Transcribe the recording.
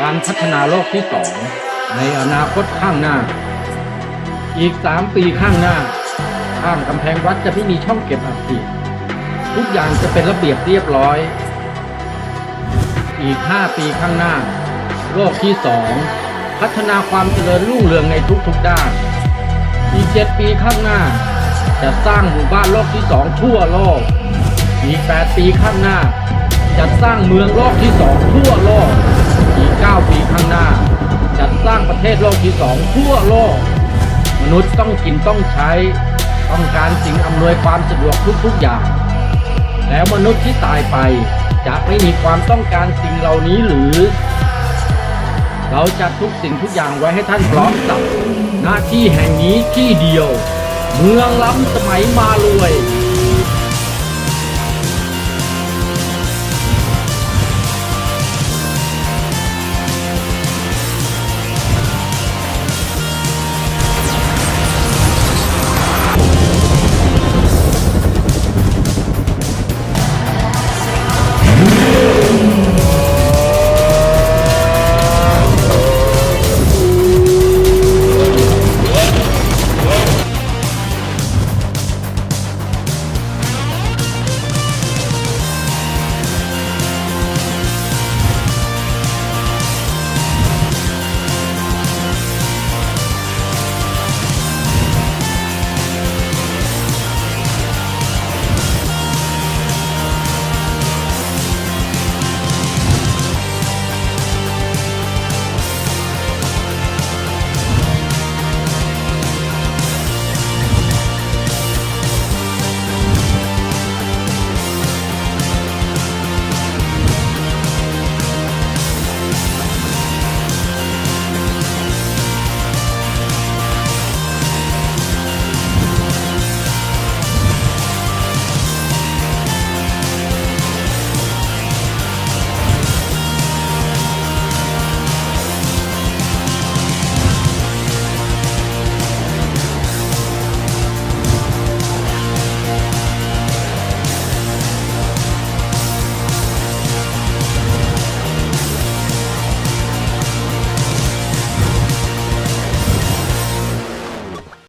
การพัฒนาโลกที่สองในอนาคตข้างหน้า อีกสามปีข้างหน้า ข้างกำแพงวัดจะไม่มีช่องเก็บอัฐิทุกอย่างจะเป็นระเบียบเรียบร้อย อีกห้าปีข้างหน้า โลกที่สองพัฒนาความเจริญรุ่งเรืองในทุกๆด้าน อีกเจ็ดปีข้างหน้า จะสร้างหมู่บ้านโลกที่สองทั่วโลก อีกแปดปีข้างหน้า จะสร้างเมืองโลกที่สองทั่วโลก อีกเก้าปีข้างหน้าจะสร้างประเทศโลกที่สองทั่วโลก มนุษย์ต้องกินต้องใช้ ต้องการสิ่งอำนวยความสะดวกทุกๆอย่าง แล้วมนุษย์ที่ตายไปจะไม่มีความต้องการสิ่งเหล่านี้หรือ เราจัดทุกสิ่งทุกอย่างไว้ให้ท่านพร้อมสับหน้าที่แห่งนี้ที่เดียว เมืองล้ำสมัยมารวย